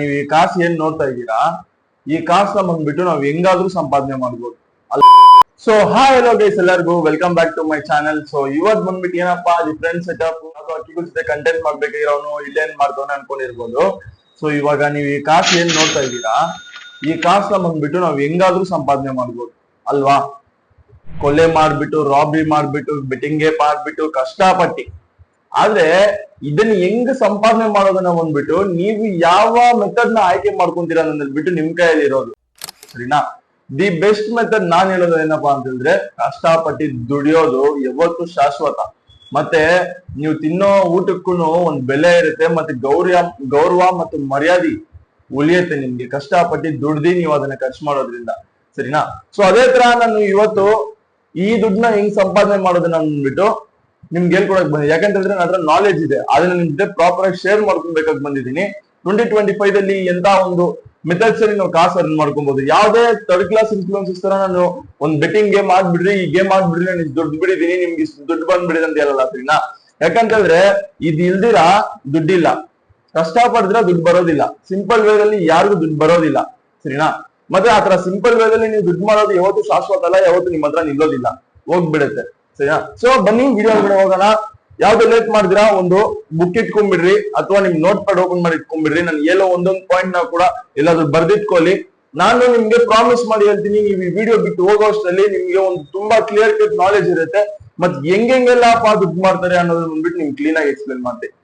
ನೀವು ಈ ಕಾಸು ಏನ್ ನೋಡ್ತಾ ಇದ್ದೀರಾ? ಈ ಕಾಸನ್ನ ಬಂದ್ಬಿಟ್ಟು ನಾವು ಹೆಂಗಾದ್ರೂ ಸಂಪಾದನೆ ಮಾಡ್ಬೋದು. ಸೊ ಹಾಯ್ ಹಲೋ ಗೈಸ್ ಎಲ್ಲರಿಗೂ welcome back to my channel so ಇವತ್ ಬಂದ್ಬಿಟ್ಟು ಏನಪ್ಪಾ ಡಿಫ್ರೆಂಟ್ ಸೆಟಪ್ ಅಕ್ಕಿಗಳ ಜೊತೆ ಕಂಟೆಂಟ್ ಮಾಡ್ಬೇಕಾಗಿರೋನು ಇಲ್ಲೇನ್ ಮಾಡ್ತಾನೆ ಅನ್ಕೊಂಡಿರ್ಬೋದು. ಸೊ ಇವಾಗ ನೀವು ಈ ಕಾಸು ಏನ್ ನೋಡ್ತಾ ಇದ್ದೀರಾ? ಈ ಕಾಸನ್ನ ಬಂದ್ಬಿಟ್ಟು ನಾವು ಹೆಂಗಾದ್ರೂ ಸಂಪಾದನೆ ಮಾಡ್ಬೋದು. ಅಲ್ವಾ? ಕೊಲೆ ಮಾಡ್ಬಿಟ್ಟು ರಾಬಿ ಮಾಡ್ಬಿಟ್ಟು ಬೆಟ್ಟಿಂಗ್ ಗೇಪ್ ಮಾಡ್ಬಿಟ್ಟು ಕಷ್ಟಪಟ್ಟಿ. ಆದ್ರೆ ಇದನ್ನ ಹೆಂಗ್ ಸಂಪಾದನೆ ಮಾಡೋದನ್ನ ಬಂದ್ಬಿಟ್ಟು ನೀವು ಯಾವ ಮೆಥಡ್ನ ಆಯ್ಕೆ ಮಾಡ್ಕೊಂತೀರಾ ಅನ್ನೋದ್ ಬಿಟ್ಟು ನಿಮ್ ಕೈಯಲ್ಲಿ ಇರೋದು. ಸರಿನಾ? ದಿ ಬೆಸ್ಟ್ ಮೆಥಡ್ ನಾನ್ ಹೇಳೋದು ಏನಪ್ಪಾ ಅಂತಂದ್ರೆ ಕಷ್ಟಪಟ್ಟು ದುಡಿಯೋದು ಯಾವತ್ತು ಶಾಶ್ವತ. ಮತ್ತೆ ನೀವು ತಿನ್ನೋ ಊಟಕ್ಕೂ ಒಂದ್ ಬೆಲೆ ಇರುತ್ತೆ, ಮತ್ತೆ ಗೌರವ ಗೌರವ ಮತ್ತು ಮರ್ಯಾದೆ ಉಳಿಯುತ್ತೆ ನಿಮ್ಗೆ. ಕಷ್ಟಪಟ್ಟು ದುಡ್ದಿ ನೀವು ಅದನ್ನ ಖರ್ಚು ಮಾಡೋದ್ರಿಂದ. ಸರಿನಾ? ಸೊ ಅದೇ ತರ ನಾನು ಇವತ್ತು ಈ ದುಡ್ಡನ್ನ ಹೆಂಗ್ ಸಂಪಾದನೆ ಮಾಡೋದನ್ನ ಅಂದ್ಬಿಟ್ಟು ನಿಮ್ಗೆ ಹೇಳ್ಕೊಡಕ್ ಬಂದಿದೆ ಯಾಕಂತಂದ್ರೆ ನನ್ನ ಹತ್ರ ನಾಲೆಜ್ ಇದೆ. ಅದನ್ನ ನಿಮ್ ಜೊತೆ ಪ್ರಾಪರ್ ಆಗಿ ಶೇರ್ ಮಾಡ್ಕೊಬೇಕಾಗಿ ಬಂದಿದ್ದೀನಿ. ಟ್ವೆಂಟಿ ಟ್ವೆಂಟಿ ಫೈವ್ ಅಲ್ಲಿ ಎಂತ ಒಂದು ಮೆಥಡ್ಸ್ ಅಲ್ಲಿ ನಾವು ಕಾಸು ಅರ್ನ್ ಮಾಡ್ಕೊಬಹುದು ಯಾವ್ದೇ ಥರ್ಡ್ ಕ್ಲಾಸ್ ಇನ್ಫ್ಲೂಯನ್ಸಸ್ ತರ ನಾನು ಒಂದ್ ಬೆಟ್ಟಿಂಗ್ ಗೇಮ್ ಆಡ್ಬಿಡ್ರಿ, ಈ ಗೇಮ್ ಆಡ್ಬಿಡ್ರಿ, ನಾನು ದುಡ್ಡು ಬಿಡಿದೀನಿ ನಿಮ್ಗೆ ದುಡ್ಡು ಬಂದ್ಬಿಡಿದೆ ಅಂತ ಹೇಳಲ್ಲ ಸರಿನಾ? ಯಾಕಂತಂದ್ರೆ ಇದು ಇಲ್ದಿರ ದುಡ್ಡಿಲ್ಲ. ಕಷ್ಟ ಪಡಿದ್ರೆ ದುಡ್ಡು ಬರೋದಿಲ್ಲ. ಸಿಂಪಲ್ ವೇದಲ್ಲಿ ಯಾರಿಗೂ ದುಡ್ಡು ಬರೋದಿಲ್ಲ. ಸರಿನಾ? ಮತ್ತೆ ಆತರ ಸಿಂಪಲ್ ವೇದಲ್ಲಿ ನೀವು ದುಡ್ಡು ಮಾಡೋದು ಯಾವತ್ತು ಶಾಶ್ವತ ಅಲ್ಲ, ಯಾವತ್ತು ನಿಮ್ಮ ಹತ್ರ ನಿಲ್ಲೋದಿಲ್ಲ. ಹೋಗ್ಬಿಡುತ್ತೆ. ಸರಿನಾ? ಸೊ ಬನ್ನಿ ವಿಡಿಯೋ ಒಳಗಡೆ ಹೋಗೋಣ. ಯಾವ್ದು ಲೇಟ್ ಮಾಡಿದಿರಾ ಒಂದು ಬುಕ್ ಇಟ್ಕೊಂಡ್ಬಿಡ್ರಿ, ಅಥವಾ ನಿಮ್ ನೋಟ್ ಪ್ಯಾಡ್ ಓಪನ್ ಮಾಡಿ ಇಟ್ಕೊಂಡ್ಬಿಡ್ರಿ. ನಾನು ಎಲ್ಲೋ ಒಂದೊಂದು ಪಾಯಿಂಟ್ನ ಕೂಡ ಎಲ್ಲಾದ್ರೂ ಬರ್ದಿಟ್ಕೊಳ್ಳಿ. ನಾನು ನಿಮ್ಗೆ ಪ್ರಾಮಿಸ್ ಮಾಡಿ ಹೇಳ್ತೀನಿ ನೀವು ಈ ವಿಡಿಯೋ ಬಿಟ್ಟು ಹೋಗೋ ಅಷ್ಟರಲ್ಲಿ ನಿಮ್ಗೆ ಒಂದು ತುಂಬಾ ಕ್ಲಿಯರ್ ಕಟ್ ನಾಲೆಜ್ ಇರುತ್ತೆ. ಮತ್ತೆ ಹೆಂಗೆಲ್ಲ ಪಾ ದುಡ್ಡು ಮಾಡ್ತಾರೆ ಅನ್ನೋದನ್ನ ಬಂದ್ಬಿಟ್ಟು ನಿಮ್ಗೆ ಕ್ಲೀನ್ ಆಗಿ ಎಕ್ಸ್ಪ್ಲೇನ್ ಮಾಡ್ತೀನಿ.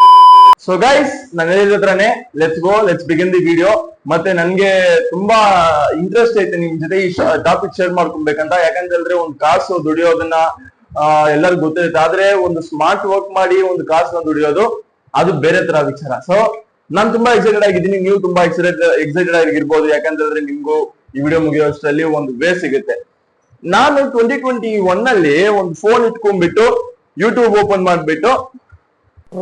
ಸೊ ಗೈಸ್ ನಾನು ಹೇಳಿದ ಹತ್ರನೇ let's go let's begin the video ಮತ್ತೆ ನನ್ಗೆ ತುಂಬಾ ಇಂಟ್ರೆಸ್ಟ್ ಐತೆ ನಿಮ್ ಜೊತೆ ಈ ಟಾಪಿಕ್ ಶೇರ್ ಮಾಡ್ಕೊಬೇಕಂತ. ಯಾಕಂತ ಹೇಳಿದ್ರೆ ಒಂದು ಕಾಸು ದುಡಿಯೋದನ್ನ ಎಲ್ಲರಿಗೂ ಗೊತ್ತಿರುತ್ತೆ. ಆದ್ರೆ ಒಂದು ಸ್ಮಾರ್ಟ್ ವರ್ಕ್ ಮಾಡಿ ಒಂದು ಕಾಸನ್ನ ದುಡಿಯೋದು, ಅದು ಬೇರೆ ತರ ವಿಚಾರ. ಸೊ ನಾನ್ ತುಂಬಾ ಎಕ್ಸೈಟೆಡ್ ಆಗಿದ್ದೀನಿ. ನೀವು ತುಂಬಾ ಎಕ್ಸೈಟೆಡ್ ಎಕ್ಸೈಟೆಡ್ ಆಗಿರ್ಬೋದು. ಯಾಕಂತಂದ್ರೆ ನಿಮ್ಗೂ ಈ ವಿಡಿಯೋ ಮುಗಿಯೋಷ್ಟರಲ್ಲಿ ಒಂದು ವೇ ಸಿಗುತ್ತೆ. ನಾನು ಟ್ವೆಂಟಿ ಟ್ವೆಂಟಿ ಒನ್ ಅಲ್ಲಿ ಒಂದು ಫೋನ್ ಇಟ್ಕೊಂಡ್ಬಿಟ್ಟು ಯೂಟ್ಯೂಬ್ ಓಪನ್ ಮಾಡ್ಬಿಟ್ಟು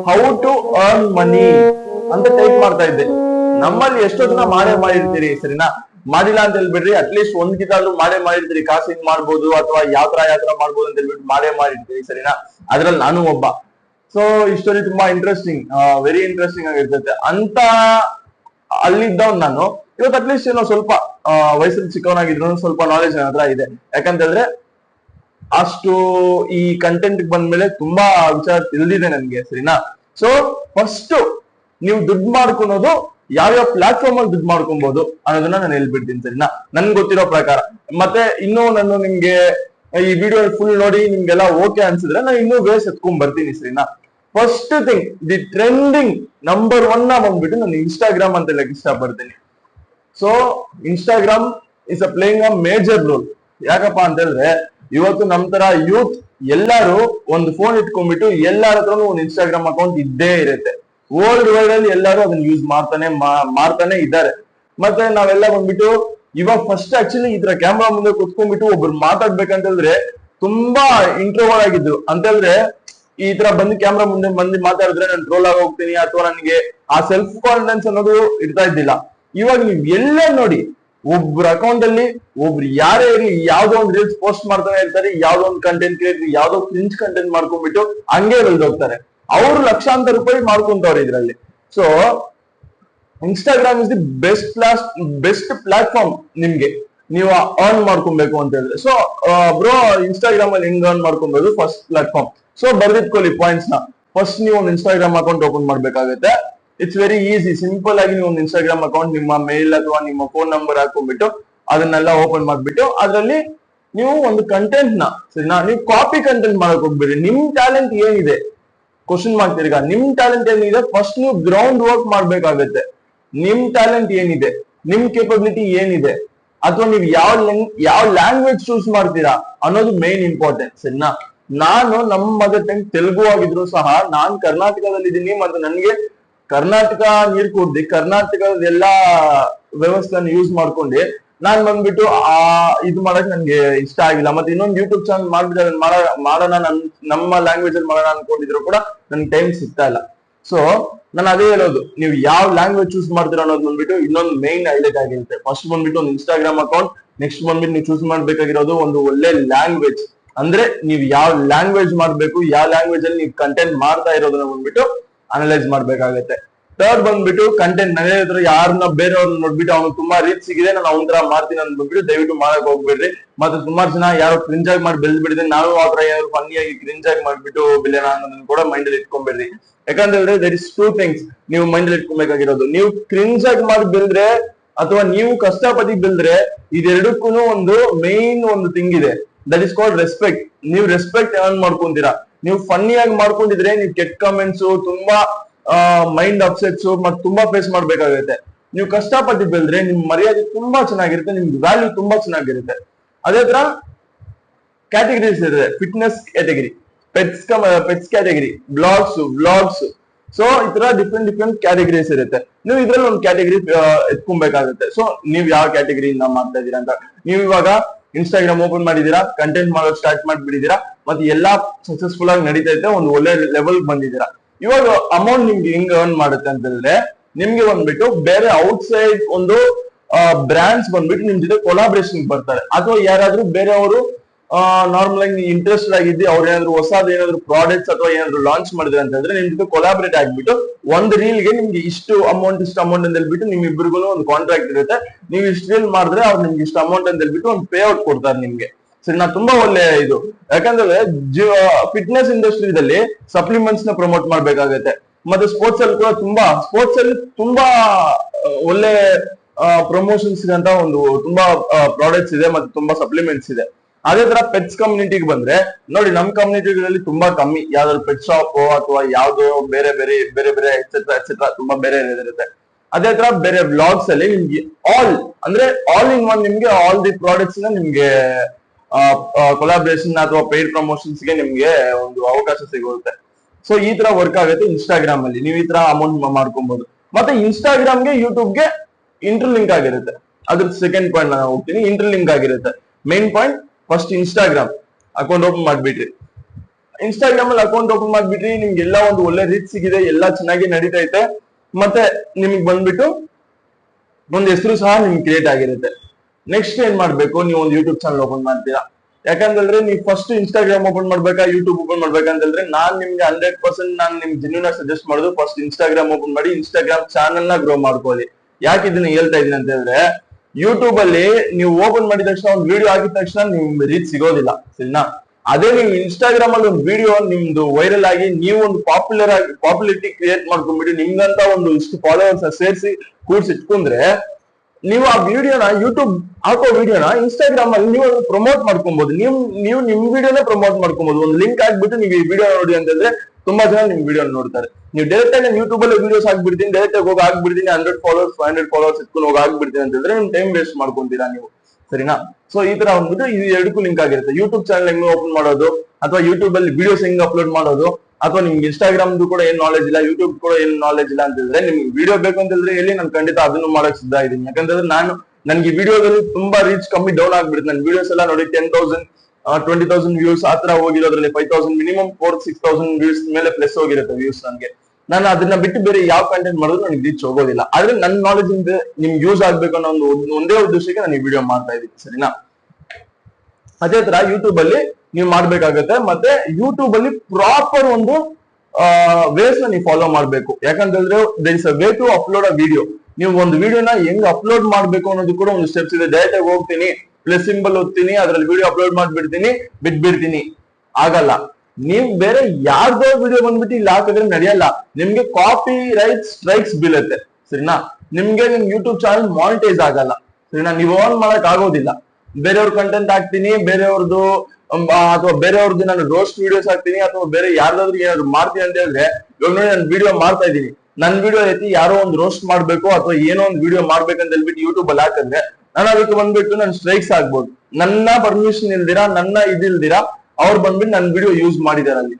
ಹೌ ಟು ಅರ್ನ್ ಮನಿ ಅಂತ ಟೈಪ್ ಮಾಡ್ತಾ ಇದ್ದೆ. ನಮ್ಮಲ್ಲಿ ಎಷ್ಟೋ ಜನ ಮಾಡೇ ಮಾಡಿರ್ತೀರಿ, ಸರಿನಾ? ಮಾಡಿಲ್ಲ ಅಂತ ಹೇಳ್ಬಿಡ್ರಿ ಅಟ್ಲೀಸ್ಟ್ ಒಂದ್ ಕಿತಾದ್ರೂ ಮಾಡೇ ಮಾಡಿರ್ತೀರಿ. ಕಾಸು ಹಿಂಗ್ ಮಾಡ್ಬೋದು ಅಥವಾ ಯಾವ ತರ ಯಾವ ತರ ಮಾಡ್ಬೋದು ಅಂತ ಹೇಳ್ಬಿಟ್ಟು ಮಾಡೇ ಮಾಡಿರ್ತೀರಿ, ಸರಿನಾ? ಅದ್ರಲ್ಲಿ ನಾನು ಒಬ್ಬ. ಸೊ ಸ್ಟೋರಿ ತುಂಬಾ ಇಂಟ್ರೆಸ್ಟಿಂಗ್ ವೆರಿ ಇಂಟ್ರೆಸ್ಟಿಂಗ್ ಆಗಿರ್ತೈತೆ. ಅಂತ ಅಲ್ಲಿದ್ದವ್ ನಾನು. ಇವತ್ತು ಅಟ್ಲೀಸ್ಟ್ ಏನೋ ಸ್ವಲ್ಪ ವಯಸ್ಸಲ್ಲಿ ಚಿಕ್ಕವನಾಗಿದ್ರು ಸ್ವಲ್ಪ ನಾಲೆಜ್ ನನ್ನ ಹತ್ರ ಇದೆ. ಯಾಕಂತಂದ್ರೆ, ಅಷ್ಟು ಈ ಕಂಟೆಂಟ್ ಬಂದ್ಮೇಲೆ ತುಂಬಾ ವಿಚಾರ ತಿಳಿದಿದೆ ನನ್ಗೆ, ಸರಿನಾ? ಸೊ ಫಸ್ಟ್ ನೀವು ದುಡ್ಡು ಮಾಡ್ಕೊಳೋದು ಯಾವ್ಯಾವ ಪ್ಲಾಟ್ಫಾರ್ಮ್ ಅಲ್ಲಿ ದುಡ್ಡು ಮಾಡ್ಕೊಬಹುದು ಅನ್ನೋದನ್ನ ನಾನು ಹೇಳ್ಬಿಡ್ತೀನಿ ಸರಿನಾ? ನನ್ಗೆ ಗೊತ್ತಿರೋ ಪ್ರಕಾರ. ಮತ್ತೆ ಇನ್ನೂ ನಾನು ನಿಮ್ಗೆ ಈ ವಿಡಿಯೋ ಫುಲ್ ನೋಡಿ ನಿಮ್ಗೆಲ್ಲ ಓಕೆ ಅನ್ಸಿದ್ರೆ ನಾನು ಇನ್ನೂ ಬೇಸ್ ಎತ್ಕೊಂಡ್ ಬರ್ತೀನಿ ಸರಿನಾ? First thing the trending number ಒನ್ನ ಬಂದ್ಬಿಟ್ಟು ನಾನು ಇನ್ಸ್ಟಾಗ್ರಾಮ್ ಅಂತ ಹೇಳಕ್ ಇಷ್ಟಪಡ್ತೀನಿ. So Instagram is a playing a major role ಯಾಕಪ್ಪ ಅಂತ ಹೇಳಿದ್ರೆ, ಇವತ್ತು ನಮ್ ತರ ಯೂತ್ ಎಲ್ಲಾರು ಒಂದು ಫೋನ್ ಇಟ್ಕೊಂಡ್ಬಿಟ್ಟು ಎಲ್ಲಾರ ಹತ್ರನು ಒಂದು ಇನ್ಸ್ಟಾಗ್ರಾಮ್ ಅಕೌಂಟ್ ಇದ್ದೇ ಇರುತ್ತೆ. ವರ್ಲ್ಡ್ ವೈಡ್ ಅಲ್ಲಿ ಎಲ್ಲರೂ ಅದನ್ನ ಯೂಸ್ ಮಾಡ್ತಾನೆ ಮಾಡ್ತಾನೆ ಇದ್ದಾರೆ. ಮತ್ತೆ ನಾವೆಲ್ಲ ಬಂದ್ಬಿಟ್ಟು ಇವಾಗ ಫಸ್ಟ್ ಆಕ್ಚುಲಿ ಇದ್ರ ಕ್ಯಾಮ್ರಾ ಮುಂದೆ ಕುತ್ಕೊಂಡ್ಬಿಟ್ಟು ಒಬ್ರು ಮಾತಾಡ್ಬೇಕಂತಂದ್ರೆ ತುಂಬಾ ಇಂಟ್ರೋವರ್ ಆಗಿದ್ದು ಅಂತಂದ್ರೆ ಈ ತರ ಬಂದು ಕ್ಯಾಮ್ರಾ ಮುಂದೆ ಬಂದು ಮಾತಾಡಿದ್ರೆ ನಾನು ಟ್ರೋಲ್ ಆಗಿ ಹೋಗ್ತೀನಿ ಅಥವಾ ನನಗೆ ಆ ಸೆಲ್ಫ್ ಕಾನ್ಫಿಡೆನ್ಸ್ ಅನ್ನೋದು ಇರ್ತಾ ಇದ್ದಿಲ್ಲ. ಇವಾಗ ನೀವ್ ಎಲ್ಲೇ ನೋಡಿ, ಒಬ್ರ ಅಕೌಂಟ್ ಅಲ್ಲಿ ಒಬ್ರು ಯಾರೇ ಇರ್ಲಿ, ಯಾವ್ದೋ ಒಂದು ರೀಲ್ಸ್ ಪೋಸ್ಟ್ ಮಾಡ್ತಾನೆ ಇರ್ತಾರೆ, ಯಾವ್ದೋ ಒಂದು ಕಂಟೆಂಟ್ ಕ್ರಿಯೇಟ್ ಯಾವ್ದೋ ಫ್ರಿಂಜ್ ಕಂಟೆಂಟ್ ಮಾಡ್ಕೊಂಡ್ಬಿಟ್ಟು ಹಂಗೆ ಹೋಗ್ತಾರೆ ಅವ್ರು ಲಕ್ಷಾಂತರ ರೂಪಾಯಿ ಮಾಡ್ಕೊಂತವ್ರೆ ಇದ್ರಲ್ಲಿ. So Instagram is the best plat best platform ನಿಮ್ಗೆ. ನೀವು ಅರ್ನ್ ಮಾಡ್ಕೊಬೇಕು ಅಂತ ಹೇಳಿದ್ರೆ. ಸೊ ಬ್ರೋ ಇನ್ಸ್ಟಾಗ್ರಾಮ್ ಅಲ್ಲಿ ಹೆಂಗ್ ಅರ್ನ್ ಮಾಡ್ಕೊಬಹುದು ಫಸ್ಟ್ ಪ್ಲಾಟ್ಫಾರ್ಮ್ ಸೊ ಬರ್ದಿಟ್ಕೊಳ್ಳಿ ಪಾಯಿಂಟ್ಸ್ನ. ಫಸ್ಟ್ ನೀವು ಒಂದು ಇನ್ಸ್ಟಾಗ್ರಾಮ್ ಅಕೌಂಟ್ ಓಪನ್ ಮಾಡ್ಬೇಕಾಗುತ್ತೆ. ಇಟ್ಸ್ ವೆರಿ ಈಸಿ ಸಿಂಪಲ್ ಆಗಿ ನೀವು ಒಂದು ಇನ್ಸ್ಟಾಗ್ರಾಮ್ ಅಕೌಂಟ್ ನಿಮ್ಮ ಮೇಲ್ ಅಥವಾ ನಿಮ್ಮ ಫೋನ್ ನಂಬರ್ ಹಾಕೊಂಡ್ಬಿಟ್ಟು ಅದನ್ನೆಲ್ಲ ಓಪನ್ ಮಾಡ್ಬಿಟ್ಟು ಅದರಲ್ಲಿ ನೀವು ಒಂದು ಕಂಟೆಂಟ್ನ. ಸರಿನಾ? ನೀವು ಕಾಪಿ ಕಂಟೆಂಟ್ ಮಾಡಕ್ ಹೋಗ್ಬೇಡಿ. ನಿಮ್ ಟ್ಯಾಲೆಂಟ್ ಏನಿದೆ? ಕ್ವಶನ್ ಮಾಡ್ತೀರಿ ನಿಮ್ ಟ್ಯಾಲೆಂಟ್ ಏನಿದೆ ಫಸ್ಟ್ ನೀವು ಗ್ರೌಂಡ್ ವರ್ಕ್ ಮಾಡ್ಬೇಕಾಗತ್ತೆ. ನಿಮ್ ಟ್ಯಾಲೆಂಟ್ ಏನಿದೆ, ನಿಮ್ ಕೇಪಬಿಲಿಟಿ ಏನಿದೆ, ಅಥವಾ ನೀವು ಯಾವ ಯಾವ ಲ್ಯಾಂಗ್ವೇಜ್ ಚೂಸ್ ಮಾಡ್ತೀರಾ ಅನ್ನೋದು ಮೇನ್ ಇಂಪಾರ್ಟೆಂಟ್ ಸರಿನಾ ನಾನು ನಮ್ಮ ಮದರ್ ಟಂಗ್ ತೆಲುಗು ಆಗಿದ್ರು ಸಹ, ನಾನ್ ಕರ್ನಾಟಕದಲ್ಲಿ ಇದ್ದೀನಿ ಮತ್ತೆ ನನ್ಗೆ ಕರ್ನಾಟಕ ನೀರ್ ಕುಡ್ದು, ಕರ್ನಾಟಕದ ಎಲ್ಲಾ ವ್ಯವಸ್ಥೆನ ಯೂಸ್ ಮಾಡ್ಕೊಂಡು ನಾನ್ ಬಂದ್ಬಿಟ್ಟು, ಆ, ಇದು ಮಾಡಕ್ ನನ್ಗೆ ಇಷ್ಟ ಆಗಿಲ್ಲ. ಮತ್ತೆ ಇನ್ನೊಂದು ಯೂಟ್ಯೂಬ್ ಚಾನಲ್ ಮಾಡ್ಬಿಟ್ಟು ಮಾಡೋಣ ನನ್, ನಮ್ಮ ಲ್ಯಾಂಗ್ವೇಜ್ ಅಲ್ಲಿ ಮಾಡೋಣ ಅನ್ಕೊಂಡಿದ್ರು ಕೂಡ ನನ್ ಟೈಮ್ ಸಿಗ್ತಾ ಇಲ್ಲ. ಸೊ ನಾನು ಅದೇ ಹೇಳೋದು. ನೀವು ಯಾವ ಲ್ಯಾಂಗ್ವೇಜ್ ಚೂಸ್ ಮಾಡ್ತೀರಾ ಅನ್ನೋದು ಬಂದ್ಬಿಟ್ಟು ಇನ್ನೊಂದು ಮೈನ್ ಐಡಿಯಾ ಆಗಿರುತ್ತೆ. ಫಸ್ಟ್ ಬಂದ್ಬಿಟ್ಟು ಒಂದು ಇನ್ಸ್ಟಾಗ್ರಾಮ್ ಅಕೌಂಟ್ ನೆಕ್ಸ್ಟ್ ಬಂದ್ಬಿಟ್ಟು ನೀವು ಚೂಸ್ ಮಾಡ್ಬೇಕಾಗಿರೋದು ಒಂದು ಒಳ್ಳೆ ಲ್ಯಾಂಗ್ವೇಜ್ ಅಂದ್ರೆ ನೀವು ಯಾವ ಲ್ಯಾಂಗ್ವೇಜ್ ಮಾಡ್ಬೇಕು, ಯಾವ ಲ್ಯಾಂಗ್ವೇಜ್ ಅಲ್ಲಿ ನೀವು ಕಂಟೆಂಟ್ ಮಾಡ್ತಾ ಇರೋದನ್ನ ಬಂದ್ಬಿಟ್ಟು ಅನಲೈಸ್ ಮಾಡ್ಬೇಕಾಗತ್ತೆ. ಥರ್ಡ್ ಬಂದ್ಬಿಟ್ಟು ಕಂಟೆಂಟ್ ನನ್ನ ಹತ್ರ ಯಾರನ್ನ ಬೇರೆಯವ್ರನ್ನ ನೋಡ್ಬಿಟ್ಟು ಅವ್ನು ತುಂಬಾ ರೀಚ್ ಸಿಗಿದೆ, ನಾನು ಅವ್ನ ತರ ಮಾಡ್ತೀನಿ ಅಂದ್ಬಿಟ್ಟು ದಯವಿಟ್ಟು ಮಾಡಕ್ ಹೋಗ್ಬೇಡ್ರಿ. ಮತ್ತೆ ಸುಮಾರು ಜನ ಯಾರೋ ಕ್ರಿಂಜ್ ಆಗಿ ಮಾಡಿ ಬೆಳೆದ್ ಬಿಡಿದ್ರೆ ನಾವು ಆ ತರ ಏನಾದ್ರು ಫನ್ನಿ ಆಗಿ ಕ್ರಿಂಜ್ ಆಗಿ ಮಾಡ್ಬಿಟ್ಟು ಬೆಳೆಯೋಣ ಅನ್ನೋದನ್ನ ಕೂಡ ಮೈಂಡ್ ಅಲ್ಲಿ ಯಾಕಂತ ಹೇಳಿದ್ರೆ ದರ್ ಇಸ್ ಟೂ ಥಿಂಗ್ಸ್ ನೀವು ಮೈಂಡ್ ಅಲ್ಲಿ ಇಟ್ಕೊಬೇಕಾಗಿರೋದು. ನೀವು ಕ್ರಿಂಜ್ ಆಗಿ ಮಾಡಿ ಬೆಳೆದ್ರೆ ಅಥವಾ ನೀವು ಕಷ್ಟಪಟ್ಟು ಬೆಳೆದ್ರೆ ಇದೆರಡಕ್ಕೂ ಒಂದು ಮೇನ್ ಒಂದು ಥಿಂಗ್ ಇದೆ. ದಟ್ ಇಸ್ ಕಾಲ್ಡ್ ರೆಸ್ಪೆಕ್ಟ್ ನೀವು ರೆಸ್ಪೆಕ್ಟ್ ಏನ್ ಮಾಡ್ಕೊಂತೀರಾ. ನೀವು ಫನ್ನಿ ಆಗಿ ಮಾಡ್ಕೊಂಡಿದ್ರೆ ನೀವು ಕೆಟ್ಟ ಕಾಮೆಂಟ್ಸ್ ತುಂಬಾ ಮೈಂಡ್ ಅಪ್ಸೆಟ್ಸ್ ಮತ್ತೆ ತುಂಬಾ ಫೇಸ್ ಮಾಡ್ಬೇಕಾಗುತ್ತೆ. ನೀವು ಕಷ್ಟಪಟ್ಟು ಬೆಳೆದ್ರೆ ನಿಮ್ ಮರ್ಯಾದೆ ತುಂಬಾ ಚೆನ್ನಾಗಿರುತ್ತೆ ನಿಮ್ ವ್ಯಾಲ್ಯೂ ತುಂಬಾ ಚೆನ್ನಾಗಿರುತ್ತೆ. ಅದೇ ತರ ಕ್ಯಾಟಗರೀಸ್ ಇದೆ fitness category pets pets category blogs vlogs so ಈ ತರ ಡಿಫ್ರೆಂಟ್ ಡಿಫ್ರೆಂಟ್ ಕ್ಯಾಟಗರೀಸ್ ಇರುತ್ತೆ. ನೀವು ಇದ್ರಲ್ಲಿ ಒಂದು ಕ್ಯಾಟಗರಿ ಎತ್ಕೊಬೇಕಾಗುತ್ತೆ. ಸೊ ನೀವು ಯಾವ ಕ್ಯಾಟಗರಿಯಿಂದ ಮಾಡ್ತಾ ಇದೀರಾ ಅಂತ. ನೀವು ಇವಾಗ ಇನ್ಸ್ಟಾಗ್ರಾಮ್ ಓಪನ್ ಮಾಡಿದೀರಾ ಕಂಟೆಂಟ್ ಮಾಡೋದು ಸ್ಟಾರ್ಟ್ ಮಾಡ್ಬಿಟ್ಟಿದೀರಾ ಮತ್ತೆ ಎಲ್ಲಾ ಸಕ್ಸಸ್ಫುಲ್ ಆಗಿ ನಡೀತಾ ಇದೆ ಒಂದು ಒಳ್ಳೆ ಲೆವೆಲ್ ಬಂದಿದ್ದೀರಾ. ಇವಾಗ ಅಮೌಂಟ್ ನಿಮ್ಗೆ ಹೆಂಗ್ ಅರ್ನ್ ಮಾಡುತ್ತೆ ಅಂತ ಹೇಳಿದ್ರೆ, ನಿಮ್ಗೆ ಬಂದ್ಬಿಟ್ಟು ಬೇರೆ ಔಟ್ಸೈಡ್ ಒಂದು ಬ್ರಾಂಡ್ಸ್ ಬಂದ್ಬಿಟ್ಟು ನಿಮ್ ಜೊತೆ ಕೊಲಾಬ್ರೇಷನ್ ಬರ್ತಾರೆ. ಅಥವಾ ಯಾರಾದ್ರೂ ಬೇರೆಯವರು ನಾರ್ಮಲ್ ಆಗಿ ಇಂಟ್ರೆಸ್ಟೆಡ್ ಆಗಿದ್ದು, ಅವ್ರು ಏನಾದ್ರು ಹೊಸದ ಏನಾದ್ರು ಪ್ರಾಡಕ್ಟ್ಸ್ ಅಥವಾ ಏನಾದ್ರು ಲಾಂಚ್ ಮಾಡಿದ್ರೆ ಅಂತ ಹೇಳಿದ್ರೆ ನಿಮ್ ಜೊತೆ ಕೊಲಾಬ್ರೇಟ್ ಆಗ್ಬಿಟ್ಟು ಒಂದು ರೀಲ್ಗೆ ನಿಮ್ಗೆ ಇಷ್ಟು ಅಮೌಂಟ್ ಇಷ್ಟು ಅಮೌಂಟ್ ಅಂತ ಹೇಳ್ಬಿಟ್ಟು ನಿಮ್ ಇಬ್ಬರಿಗೂ ಒಂದು ಕಾಂಟ್ರಾಕ್ಟ್ ಇರುತ್ತೆ. ನೀವು ಇಷ್ಟು ರೀಲ್ ಮಾಡಿದ್ರೆ ಅವ್ರು ನಿಮ್ಗೆ ಇಷ್ಟು ಅಮೌಂಟ್ ಅಂತ ಹೇಳ್ಬಿಟ್ಟು ಒಂದು ಪೇ ಔಟ್ ಕೊಡ್ತಾರೆ ನಿಮ್ಗೆ. ನಾ ತುಂಬಾ ಒಳ್ಳೆ ಇದು. ಯಾಕಂದ್ರೆ ಫಿಟ್ನೆಸ್ ಇಂಡಸ್ಟ್ರಿದಲ್ಲಿ ಸಪ್ಲಿಮೆಂಟ್ಸ್ನ ಪ್ರಮೋಟ್ ಮಾಡ್ಬೇಕಾಗತ್ತೆ. ಮತ್ತೆ ಸ್ಪೋರ್ಟ್ಸ್ ಅಲ್ಲಿ ಕೂಡ ತುಂಬಾ ಸ್ಪೋರ್ಟ್ಸ್ ಅಲ್ಲಿ ತುಂಬಾ ಒಳ್ಳೆ ಪ್ರಮೋಷನ್ಸ್ ಅಂತ ಒಂದು ತುಂಬಾ ಪ್ರಾಡಕ್ಟ್ಸ್ ಇದೆ ಮತ್ತೆ ತುಂಬಾ ಸಪ್ಲಿಮೆಂಟ್ಸ್ ಇದೆ. ಅದೇ ತರ ಪೆಟ್ಸ್ ಕಮ್ಯುನಿಟಿಗೆ ಬಂದ್ರೆ, ನೋಡಿ ನಮ್ ಕಮ್ಯುನಿಟಿಗಳಲ್ಲಿ ತುಂಬಾ ಕಮ್ಮಿ. ಯಾವ್ದಾದ್ರು ಪೆಟ್ ಶಾಪ್ ಅಥವಾ ಯಾವ್ದೋ ಬೇರೆ ಬೇರೆ ಬೇರೆ ಬೇರೆ ಎಕ್ಸೆಟ್ರಾ ಎಕ್ಸೆಟ್ರಾ ತುಂಬಾ ಬೇರೆ ಇರುತ್ತೆ. ಅದೇ ತರ ಬೇರೆ ಬ್ಲಾಗ್ಸ್ ಅಲ್ಲಿ ನಿಮ್ಗೆ ಆಲ್ ಅಂದ್ರೆ ಆಲ್ ಇನ್ ಒನ್ ನಿಮ್ಗೆ ಆಲ್ ದಿ ಪ್ರಾಡಕ್ಟ್ಸ್ನ ನಿಮ್ಗೆ ಕೊಲಾಬ್ರೇಷನ್ ಅಥವಾ ಪೇಡ್ ಪ್ರಮೋಷನ್ಸ್ಗೆ ನಿಮ್ಗೆ ಒಂದು ಅವಕಾಶ ಸಿಗುತ್ತೆ. ಸೊ ಈ ತರ ವರ್ಕ್ ಆಗುತ್ತೆ ಇನ್ಸ್ಟಾಗ್ರಾಮ್ ಅಲ್ಲಿ. ನೀವು ಈ ತರ ಅಮೌಂಟ್ ಮಾಡ್ಕೊಬಹುದು ಮತ್ತೆ ಇನ್ಸ್ಟಾಗ್ರಾಮ್ಗೆ ಯೂಟ್ಯೂಬ್ಗೆ ಇಂಟರ್ಲಿಂಕ್ ಆಗಿರುತ್ತೆ. ಅದ್ರ ಸೆಕೆಂಡ್ ಪಾಯಿಂಟ್ ನಾನು ಹೋಗ್ತೀನಿ. ಇಂಟರ್ಲಿಂಕ್ ಆಗಿರುತ್ತೆ. Main point first Instagram account open ಮಾಡ್ಬಿಟ್ರಿ. Instagram ಅಲ್ಲಿ ಅಕೌಂಟ್ ಓಪನ್ ಮಾಡ್ಬಿಟ್ರಿ. ನಿಮ್ಗೆ ಎಲ್ಲ ಒಂದು ಒಳ್ಳೆ ರೀಚ್ ಸಿಗಿದೆ. ಎಲ್ಲ ಚೆನ್ನಾಗಿ ನಡೀತೈತೆ. ಮತ್ತೆ ನಿಮ್ಗೆ ಬಂದ್ಬಿಟ್ಟು, ಒಂದು ಹೆಸರು ಸಹ ನಿಮ್ಗೆ ಕ್ರಿಯೇಟ್ ಆಗಿರುತ್ತೆ. ನೆಕ್ಸ್ಟ್ ಏನ್ ಮಾಡ್ಬೇಕು? ನೀವು ಒಂದು ಯೂಟ್ಯೂಬ್ ಚಾನಲ್ ಓಪನ್ ಮಾಡ್ತೀರಾ? ಯಾಕಂತಂದ್ರೆ ನೀವು ಫಸ್ಟ್ ಇನ್ಸ್ಟಾಗ್ರಾಮ್ ಓಪನ್ ಮಾಡ್ಬೇಕಾ ಯೂಟ್ಯೂಬ್ ಓಪನ್ ಮಾಡ್ಬೇಕಂತಂದ್ರೆ ನಾನ್ ನಿಮ್ಗೆ ಹಂಡ್ರೆಡ್ ಪರ್ಸೆಂಟ್ ನಾನ್ ನಿಮ್ಗೆ ಜೆನ್ಯೂನ್ ಸಜೆಸ್ಟ್ ಮಾಡೋದು ಫಸ್ಟ್ ಇನ್ಸ್ಟಾಗ್ರಾಮ್ ಓಪನ್ ಮಾಡಿ ಇನ್ಸ್ಟಾಗ್ರಾಮ್ ಚಾನಲ್ನ ಗ್ರೋ ಮಾಡ್ಕೊಳ್ಳಿ. ಯಾಕೆ ಇದನ್ನ ಹೇಳ್ತಾ ಇದೀನಿ ಅಂತ ಹೇಳಿದ್ರೆ ಯೂಟ್ಯೂಬ್ ಅಲ್ಲಿ ನೀವು ಓಪನ್ ಮಾಡಿದ ತಕ್ಷಣ ಒಂದು ವಿಡಿಯೋ ಆಗಿದ ತಕ್ಷಣ ನಿಮ್ಗೆ ರೀಚ್ ಸಿಗೋದಿಲ್ಲ, ಸರಿನಾ? ಅದೇ ನೀವು ಇನ್ಸ್ಟಾಗ್ರಾಮ್ ಅಲ್ಲಿ ಒಂದು ವಿಡಿಯೋ ನಿಮ್ದು ವೈರಲ್ ಆಗಿ ನೀವು ಒಂದು ಪಾಪ್ಯುಲರ್ ಆಗಿ ಪಾಪ್ಯುಲರಿಟಿ ಕ್ರಿಯೇಟ್ ಮಾಡ್ಕೊಂಡ್ಬಿಟ್ಟು ನಿಮ್ಗಂತ ಒಂದು ಇಷ್ಟು ಫಾಲೋವರ್ಸ್ ಸೇರಿಸಿ ಕೂಡ್ಸಿ ಇಟ್ಕೊಂಡ್ರೆ ನೀವು ಆ ವಿಡಿಯೋನ ಯೂಟ್ಯೂಬ್ ಹಾಕೋ ವಿಡಿಯೋನ ಇನ್ಸ್ಟಾಗ್ರಾಮ್ ಅಲ್ಲಿ ನೀವು ಪ್ರಮೋಟ್ ಮಾಡ್ಕೊಬಹುದು ನೀವು ನೀವು ನಿಮ್ ವಿಡಿಯೋನೇ ಪ್ರಮೋಟ್ ಮಾಡ್ಕೊಬಹುದು ಒಂದು ಲಿಂಕ್ ಹಾಕ್ಬಿಟ್ಟು ನೀವು ಈ ವಿಡಿಯೋ ನೋಡಿ ಅಂತಂದ್ರೆ ತುಂಬಾ ಜನ ನಿಮ್ ವಿಡಿಯೋ ನೋಡ್ತಾರೆ. ನೀವು ಡೈರೆಕ್ಟ್ ಆಗಿ ಯೂಟ್ಯೂಬ್ ಅಲ್ಲಿ ವಿಡಿಯೋಸ್ ಹಾಕ್ಬಿಡ್ತೀನಿ ಡೈರೆಕ್ಟ್ ಆಗಿ ಹೋಗಿ ಹಾಕ್ಬಿಡ್ತೀನಿ hundred followers five hundred followers ಇಟ್ಕೊಂಡು ಹೋಗಿ ಹಾಕ್ಬಿಡ್ತೀನಿ ಅಂತಂದ್ರೆ ನಿಮ್ ಟೈಮ್ ವೇಸ್ಟ್ ಮಾಡ್ಕೊಂತೀರಾ ನೀವು. ಸರಿನಾ? ಸೊ ಈ ತರ ಅಂದ್ಬಿಟ್ಟು ಇದು ಎರಡಕ್ಕೂ ಲಿಂಕ್ ಆಗಿರುತ್ತೆ. ಯೂಟ್ಯೂಬ್ ಚಾನಲ್ ಹೆಂಗ್ ಓಪನ್ ಮಾಡೋದು? ಅಥವಾ ಯೂಟ್ಯೂಬ್ ಅಲ್ಲಿ ವಿಡಿಯೋಸ್ ಹೆಂಗ್ ಅಪ್ಲೋಡ್ ಮಾಡೋದು? ಅಥವಾ ನಿಮ್ಗೆ ಇನ್ಸ್ಟಾಗ್ರಾಮ್ ಕೂಡ ಏನ್ ನಾಲೆಜ್ ಇಲ್ಲ ಯೂಟ್ಯೂಬ್ ಕೂಡ ಏನ್ ನಾಲೆಜ್ ಇಲ್ಲ ಅಂತಂದ್ರೆ ನಿಮ್ಗೆ ವಿಡಿಯೋ ಬೇಕು ಅಂತ ಹೇಳಿದ್ರೆ ನಾನು ಖಂಡಿತ ಅದನ್ನು ಮಾಡಕ್ ಸಿದ್ಧ ಇದ್ದೀನಿ ಯಾಕಂತಂದ್ರೆ ನಾನು, ನನ್ಗೆ ವಿಡಿಯೋದಲ್ಲಿ ತುಂಬಾ ರೀಚ್ ಕಮ್ಮಿ ಡೌನ್ ಆಗ್ಬಿಡುತ್ತೆ. ನನ್ನ ವಿಡಿಯೋಸ್ ಎಲ್ಲ ನೋಡಿ ten thousand twenty thousand views ಆ ತರ ಹೋಗಿರೋದ್ರಲ್ಲಿ five thousand minimum four six thousand views ಮೇಲೆ ಪ್ಲಸ್ ಹೋಗಿರುತ್ತೆ ವ್ಯೂಸ್ ನನಗೆ. ನಾನು ಅದನ್ನ ಬಿಟ್ಟು ಬೇರೆ ಯಾವ ಕಂಟೆಂಟ್ ಮಾಡಿದ್ರು ನನಗೆ ರೀಚ್ ಹೋಗೋದಿಲ್ಲ. ಆದ್ರೆ ನನ್ನ ನಾಲೆಜ್ ನಿಮ್ಗೆ ಯೂಸ್ ಆಗ್ಬೇಕು ಅನ್ನೋ ಒಂದು, ಒಂದೇ ಉದ್ದೇಶಕ್ಕೆ ನಾನು ಈ ವಿಡಿಯೋ ಮಾಡ್ತಾ ಇದ್ದೀನಿ ಸರಿನಾ? ಅದೇ ತರ ಯೂಟ್ಯೂಬ್ ಅಲ್ಲಿ ನೀವು ಮಾಡ್ಬೇಕಾಗತ್ತೆ. ಮತ್ತೆ ಯೂಟ್ಯೂಬ್ ಅಲ್ಲಿ ಪ್ರಾಪರ್ ಒಂದು ವೇಸ್ನ ನೀವು ಫಾಲೋ ಮಾಡ್ಬೇಕು. ಯಾಕಂತಂದ್ರೆ there is a way to upload a video ನೀವು ಒಂದು ವಿಡಿಯೋನ ಹೆಂಗ್ ಅಪ್ಲೋಡ್ ಮಾಡ್ಬೇಕು ಅನ್ನೋದು ಕೂಡ ಒಂದು ಸ್ಟೆಪ್ಸ್ ಇದೆ. ಡೈರೆಕ್ಟ್ ಆಗಿ ಹೋಗ್ತೀನಿ ಪ್ಲಸ್ ಸಿಂಬಲ್ ಓದ್ತೀನಿ, ಅದ್ರಲ್ಲಿ ವಿಡಿಯೋ ಅಪ್ಲೋಡ್ ಮಾಡ್ಬಿಡ್ತೀನಿ, ಬಿಟ್ಬಿಡ್ತೀನಿ. ಆಗಲ್ಲ. ನೀವು ಬೇರೆ ಯಾರ್ದೋ ವಿಡಿಯೋ ಬಂದ್ಬಿಟ್ಟು ಇಲ್ಲಿ ಹಾಕಿದ್ರೆ ನಡೆಯಲ್ಲ. ನಿಮ್ಗೆ ಕಾಪಿ ರೈಟ್ ಸ್ಟ್ರೈಕ್ಸ್ ಬೀಳುತ್ತೆ. ಸರಿನಾ? ನಿಮ್ಗೆ ನಿಮ್ ಯೂಟ್ಯೂಬ್ ಚಾನಲ್ ಮಾನಿಟೈಸ್ ಆಗಲ್ಲ. ಸರಿನಾ? ನೀವು ಆನ್ ಮಾಡಕ್ ಆಗೋದಿಲ್ಲ. ಬೇರೆಯವ್ರ ಕಂಟೆಂಟ್ ಹಾಕ್ತೀನಿ ಬೇರೆಯವ್ರದ್ದು ಅಥವಾ ಬೇರೆಯವ್ರದ್ದು ನಾನು ರೋಸ್ಟ್ ವಿಡಿಯೋಸ್ ಹಾಕ್ತೀನಿ, ಅಥವಾ ಬೇರೆ ಯಾರ್ದಾದ್ರು ಏನಾದ್ರು ಮಾಡ್ತೀನಿ ಅಂತ ಹೇಳಿದ್ರೆ, ಇವಾಗ ನೋಡಿ ನಾನು ವಿಡಿಯೋ ಮಾಡ್ತಾ ಇದ್ದೀನಿ. ನನ್ ವಿಡಿಯೋ ಐತಿ, ಯಾರೋ ಒಂದು ರೋಸ್ಟ್ ಮಾಡ್ಬೇಕು, ಅಥವಾ ಏನೋ ಒಂದು ವಿಡಿಯೋ ಮಾಡ್ಬೇಕಂತ ಹೇಳ್ಬಿಟ್ಟು ಯೂಟ್ಯೂಬ್ ಅಲ್ಲಿ ಹಾಕಿದ್ರೆ, ನಾನು ಅದಕ್ಕೆ ಬಂದ್ಬಿಟ್ಟು ನನ್ನ ಸ್ಟ್ರೈಕ್ಸ್ ಆಗ್ಬೋದು. ನನ್ನ ಪರ್ಮಿಷನ್ ಇಲ್ದಿರಾ, ನನ್ನ ಇದಿಲ್ದಿರಾ, ಅವ್ರು ಬಂದ್ಬಿಟ್ಟು ನನ್ನ ವಿಡಿಯೋ ಯೂಸ್ ಮಾಡಿದಾರೆ ಅಲ್ಲಿ.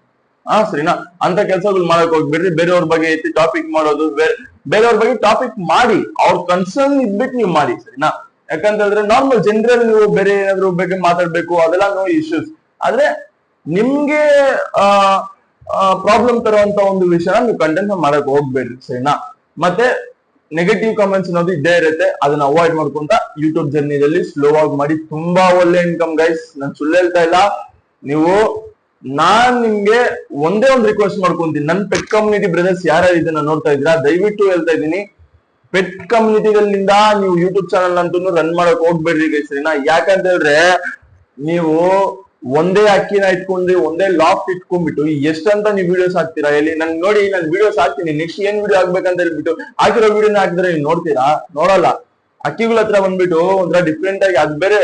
ಹಾ ಸರಿನಾ? ಅಂತ ಕೆಲಸಗಳು ಮಾಡಕ್ ಹೋಗ್ಬಿಡ್ರಿ. ಬೇರೆಯವ್ರ ಬಗ್ಗೆ ಐತಿ ಟಾಪಿಕ್ ಮಾಡೋದು, ಬೇರೆ, ಬೇರೆಯವ್ರ ಬಗ್ಗೆ ಟಾಪಿಕ್ ಮಾಡಿ, ಅವ್ರ ಕನ್ಸರ್ನ್ ಇದ್ಬಿಟ್ಟು ನೀವು ಮಾಡಿ, ಸರಿನಾ? ಯಾಕಂತ ಹೇಳಿದ್ರೆ ನಾರ್ಮಲ್ ಜನರಲ್ ನೀವು ಬೇರೆ ಏನಾದ್ರು ಬಗ್ಗೆ ಮಾತಾಡ್ಬೇಕು, ಅದೆಲ್ಲ ನೋ ಇಶ್ಯೂಸ್ ಆದ್ರೆ ನಿಮ್ಗೆ ಪ್ರಾಬ್ಲಮ್ ತರುವಂತ ಒಂದು ವಿಷಯನ ನೀವು ಕಂಟೆಂಟ್ ಮಾಡಕ್ ಹೋಗ್ಬೇಡ್ರಿ, ಸರಿನಾ? ಮತ್ತೆ ನೆಗೆಟಿವ್ ಕಮೆಂಟ್ಸ್ ಅನ್ನೋದು ಇದ್ದೇ ಇರುತ್ತೆ, ಅದನ್ನ ಅವಾಯ್ಡ್ ಮಾಡ್ಕೊಂತ ಯೂಟ್ಯೂಬ್ ಜರ್ನಿದಲ್ಲಿ ಸ್ಲೋ ಆಗಿ ಮಾಡಿ, ತುಂಬಾ ಒಳ್ಳೆ ಇನ್ಕಮ್ ಗೈಸ್ ನಾನು ಸುಳ್ಳು ಹೇಳ್ತಾ ಇಲ್ಲ. ನೀವು, ನಾನ್ ನಿಮ್ಗೆ ಒಂದೇ ಒಂದು ರಿಕ್ವೆಸ್ಟ್ ಮಾಡ್ಕೊಂತೀನಿ. ನನ್ನ ಪೆಟ್ ಕಮ್ಯುನಿಟಿ ಬ್ರದರ್ಸ್ ಯಾರ್ಯಾರು ಇದನ್ನ ನೋಡ್ತಾ ಇದ್ದೀರಾ, ದಯವಿಟ್ಟು ಹೇಳ್ತಾ ಇದ್ದೀನಿ. ಪೆಟ್ ಕಮ್ಯುನಿಟಿಗಳಿಂದ ನೀವು ಯೂಟ್ಯೂಬ್ ಚಾನಲ್ ಅಂತೂ ರನ್ ಮಾಡಕ್ ಹೋಗ್ಬೇಡ್ರಿ ಗೈಸ್ರಿನ ಸರಿನಾ? ಯಾಕಂತ ಹೇಳಿದ್ರೆ ನೀವು ಒಂದೇ ಅಕ್ಕಿನ ಇಟ್ಕೊಂಡ್ರಿ, ಒಂದೇ ಲಾಫ್ಟ್ ಇಟ್ಕೊಂಡ್ಬಿಟ್ಟು ಎಷ್ಟಂತ ನೀವು ವಿಡಿಯೋಸ್ ಹಾಕ್ತೀರಾ? ಎಲ್ಲಿ ನನ್ ನೋಡಿ ನಾನು ವಿಡಿಯೋಸ್ ಹಾಕ್ತೀನಿ ನೆಕ್ಸ್ಟ್ ಏನ್ ವಿಡಿಯೋ ಆಗ್ಬೇಕಂತ ಹೇಳ್ಬಿಟ್ಟು ಹಾಕಿರೋ ವಿಡಿಯೋನ ಹಾಕಿದ್ರೆ ನೀವು ನೋಡ್ತೀರಾ? ನೋಡಲ್ಲ. ಅಕ್ಕಿಗಳ ಹತ್ರ ಬಂದ್ಬಿಟ್ಟು ಒಂಥರ ಡಿಫ್ರೆಂಟ್ ಆಗಿ ಅದ್ ಬೇರೆ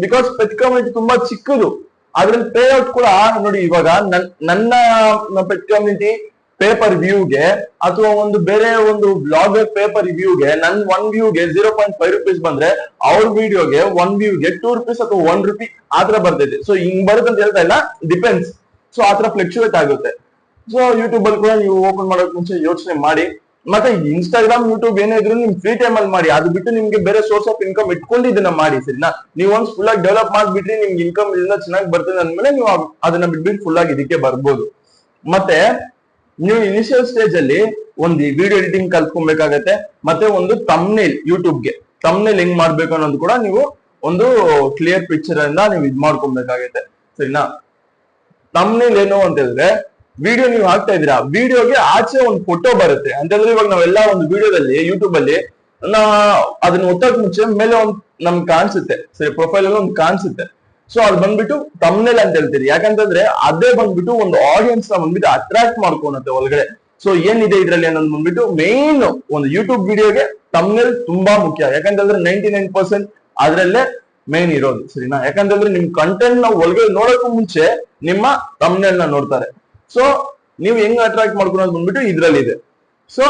ಬಿಕಾಸ್ ಪೆಟ್ ಕಮ್ಯುನಿಟಿ ತುಂಬಾ ಚಿಕ್ಕದು. ಅದ್ರಲ್ಲಿ ಪೇ ಔಟ್ ಕೂಡ ನೋಡಿ ಇವಾಗ ನನ್- ನನ್ನ ಪೆಟ್ ಕಮ್ಯುನಿಟಿ ಪೇಪರ್ ವ್ಯೂಗೆ ಅಥವಾ ಒಂದು ಬೇರೆ ಒಂದು ಬ್ಲಾಗರ್ ಪೇಪರ್ ವ್ಯೂಗೆ ನನ್ ಒನ್ ವ್ಯೂಗೆ ಜೀರೋ ಪಾಯಿಂಟ್ ಫೈವ್ ರುಪೀಸ್ ಬಂದ್ರೆ ಅವ್ರ ವಿಡಿಯೋಗೆ ಒನ್ ವ್ಯೂಗೆ ಟೂ ರುಪೀಸ್ ಅಥವಾ ಒನ್ ರುಪಿ ಆತರ ಬರ್ತೈತೆ ಸೊ ಹಿಂಗ್ ಬರುತ್ತೆ ಅಂತ ಹೇಳ್ತಾ ಇಲ್ಲ. ಡಿಪೆಂಡ್ಸ್ ಸೊ ಆತರ ಫ್ಲಕ್ಚುಯೇಟ್ ಆಗುತ್ತೆ. ಸೊ ಯೂಟ್ಯೂಬ್ ಅಲ್ಲಿ ಕೂಡ ನೀವು ಓಪನ್ ಮಾಡೋಕ್ ಮುಂಚೆ ಯೋಚನೆ ಮಾಡಿ. ಮತ್ತೆ ಇನ್ಸ್ಟಾಗ್ರಾಮ್ ಯೂಟ್ಯೂಬ್ ಏನೇ ಇದ್ರು ನಿಮ್ ಫ್ರೀ ಟೈಮ್ ಅಲ್ಲಿ ಮಾಡಿ. ಅದು ಬಿಟ್ಟು ನಿಮ್ಗೆ ಬೇರೆ ಸೋರ್ಸ್ ಆಫ್ ಇನ್ಕಮ್ ಇಟ್ಕೊಂಡು ಇದನ್ನ ಮಾಡಿ, ಸರಿನಾ? ನೀವು ಒಂದ್ ಫುಲ್ ಆಗಿ ಡೆವಲಪ್ ಮಾಡ್ಬಿಟ್ರಿ, ನಿಮ್ಗೆ ಇನ್ಕಮ್ ಇಲ್ಲ ಚೆನ್ನಾಗಿ ಬರ್ತದೆ ಅಂದ್ಮೇಲೆ ನೀವು ಅದ್- ಅದನ್ನ ಬಿಟ್ಬಿಟ್ಟು ಫುಲ್ ಆಗಿ ಇದಕ್ಕೆ ಬರ್ಬೋದು. ಮತ್ತೆ ನೀವು ಇನಿಷಿಯಲ್ ಸ್ಟೇಜ್ ಅಲ್ಲಿ ಒಂದು ವಿಡಿಯೋ ಎಡಿಟಿಂಗ್ ಕಲ್ತ್ಕೊಬೇಕಾಗತ್ತೆ, ಮತ್ತೆ ಒಂದು ತಮ್ನೇಲ್ ಯೂಟ್ಯೂಬ್ಗೆ ತಮ್ನೇಲ್ ಹೆಂಗ್ ಮಾಡ್ಬೇಕು ಅನ್ನೋದು ಕೂಡ ನೀವು ಒಂದು ಕ್ಲಿಯರ್ ಪಿಕ್ಚರ್ ಇಂದ ನೀವು ಇದ್ ಮಾಡ್ಕೊಬೇಕಾಗತ್ತೆ. ಸರಿನಾ? ತಮ್ನೇಲ್ ಏನು ಅಂತ ಹೇಳಿದ್ರೆ ವಿಡಿಯೋ ನೀವು ಹಾಕ್ತಾ ಇದೀರಾ ವಿಡಿಯೋಗೆ ಆಚೆ ಒಂದು ಫೋಟೋ ಬರುತ್ತೆ. ಅಂತಂದ್ರೆ ಇವಾಗ ನಾವೆಲ್ಲ ಒಂದು ವಿಡಿಯೋದಲ್ಲಿ ಯೂಟ್ಯೂಬ್ ಅಲ್ಲಿ ನಾ ಅದನ್ನ ಒತ್ತಕ್ ಮುಂಚೆ ಮೇಲೆ ಒಂದ್ ನಮ್ಗೆ ಕಾಣಿಸುತ್ತೆ. ಸರಿ ಪ್ರೊಫೈಲ್ ಅಲ್ಲಿ ಒಂದು ಕಾಣಿಸುತ್ತೆ. ಸೊ ಅದು ಬಂದ್ಬಿಟ್ಟು ತಮ್ನೆಲ್ ಅಂತ ಹೇಳ್ತೀರಿ. ಯಾಕಂತಂದ್ರೆ ಅದೇ ಬಂದ್ಬಿಟ್ಟು ಒಂದು ಆಡಿಯನ್ಸ್ನ ಬಂದ್ಬಿಟ್ಟು ಅಟ್ರಾಕ್ಟ್ ಮಾಡ್ಕೊಳತ್ತೆ ಒಳಗಡೆ. ಸೊ ಏನಿದೆ ಇದ್ರಲ್ಲಿ ಅನ್ನೋದು ಬಂದ್ಬಿಟ್ಟು ಮೇನ್ ಒಂದು ಯೂಟ್ಯೂಬ್ ವಿಡಿಯೋಗೆ ತಮ್ನೆಲ್ ತುಂಬಾ ಮುಖ್ಯ. ಯಾಕಂತಂದ್ರೆ ನೈಂಟಿ ನೈನ್ ಪರ್ಸೆಂಟ್ ಅದ್ರಲ್ಲೇ ಮೇನ್ ಇರೋದು, ಸರಿನಾ? ಯಾಕಂತಂದ್ರೆ ನಿಮ್ ಕಂಟೆಂಟ್ನ ಒಳಗಡೆ ನೋಡೋಕ್ಕೂ ಮುಂಚೆ ನಿಮ್ಮ ತಮ್ನೆಲ್ನ ನೋಡ್ತಾರೆ. ಸೊ ನೀವು ಹೆಂಗ್ ಅಟ್ರಾಕ್ಟ್ ಮಾಡ್ಕೊಳೋದು ಬಂದ್ಬಿಟ್ಟು ಇದ್ರಲ್ಲಿ ಇದೆ ಸೊ